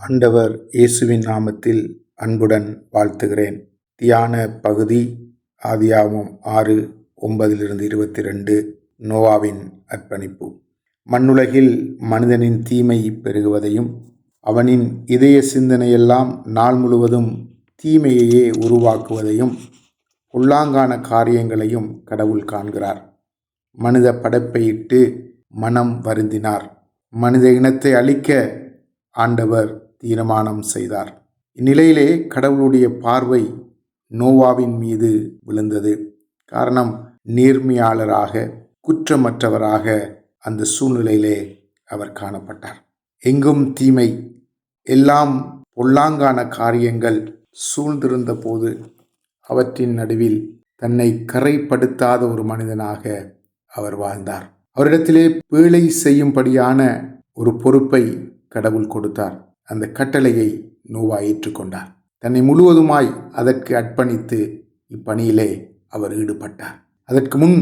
ஆண்டவர் இயேசுவின் நாமத்தில் அன்புடன் வாழ்த்துகிறேன். தியான பகுதி ஆதியாவும் ஆறு ஒன்பதிலிருந்து இருபத்தி ரெண்டு நோவாவின் அர்ப்பணிப்பு. மண்ணுலகில் மனிதனின் தீமை பெருகுவதையும் அவனின் இதய சிந்தனையெல்லாம் நாள் முழுவதும் தீமையையே உருவாக்குவதையும் உள்ளாங்கான காரியங்களையும் கடவுள் காண்கிறார். மனித படைப்பையிட்டு மனம் வருந்தினார். மனித இனத்தை அழிக்க ஆண்டவர் தீர்மானம் செய்தார். இந்நிலையிலே கடவுளுடைய பார்வை நோவாவின் மீது விழுந்தது. காரணம் நேர்மையாளராக குற்றமற்றவராக அந்த சூழ்நிலையிலே அவர் காணப்பட்டார். எங்கும் தீமை எல்லாம் பொல்லாங்கான காரியங்கள் சூழ்ந்திருந்த போது அவற்றின் நடுவில் தன்னை கரைப்படுத்தாத ஒரு மனிதனாக அவர் வாழ்ந்தார். அவரிடத்திலே பேழை செய்யும்படியான ஒரு பொறுப்பை கடவுள் கொடுத்தார். அந்த கட்டளையை நோவா ஏற்றுக்கொண்டார். தன்னை முழுவதுமாய் அதற்கு அர்ப்பணித்து இப்பணியிலே அவர் ஈடுபட்டார். அதற்கு முன்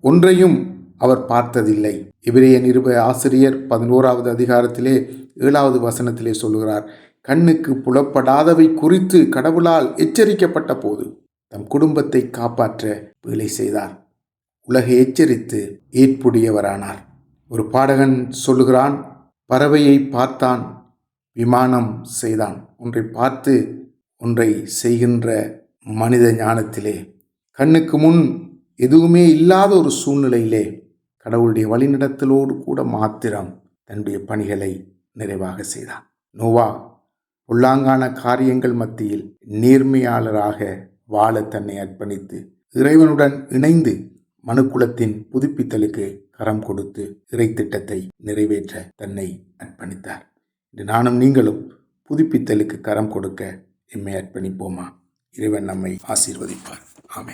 ஒன்றையும் அவர் பார்த்ததில்லை. இவரைய நிருப ஆசிரியர் பதினோராவது அதிகாரத்திலே ஏழாவது வசனத்திலே சொல்கிறார் கண்ணுக்கு புலப்படாதவை குறித்து கடவுளால் எச்சரிக்கப்பட்ட போது தம் குடும்பத்தை காப்பாற்ற வேலை செய்தார். உலகை எச்சரித்து ஏற்புடையவரானார். ஒரு பாடகன் சொல்லுகிறான் பறவையை பார்த்தான் விமானம் செய்தான். ஒன்றை பார்த்து ஒன்றை செய்கின்ற மனித ஞானத்திலே கண்ணுக்கு முன் எதுவுமே இல்லாத ஒரு சூழ்நிலையிலே கடவுளுடைய வழிநடத்தலோடு கூட மாத்திரம் தன்னுடைய பணிகளை நிறைவாக செய்தான். நோவா உள்ளாங்கான காரியங்கள் மத்தியில் நேர்மையாளராக வாழ தன்னை அர்ப்பணித்து இறைவனுடன் இணைந்து மனுக்குலத்தின் புதுப்பித்தலுக்கு கரம் கொடுத்து இறை திட்டத்தை நிறைவேற்ற தன்னை அர்ப்பணித்தார். நானும் நீங்களும் புதுப்பித்தலுக்கு கரம் கொடுக்க எம்மை அர்ப்பணிப்போமா? இறைவன் நம்மை ஆசீர்வதிப்பார். ஆமே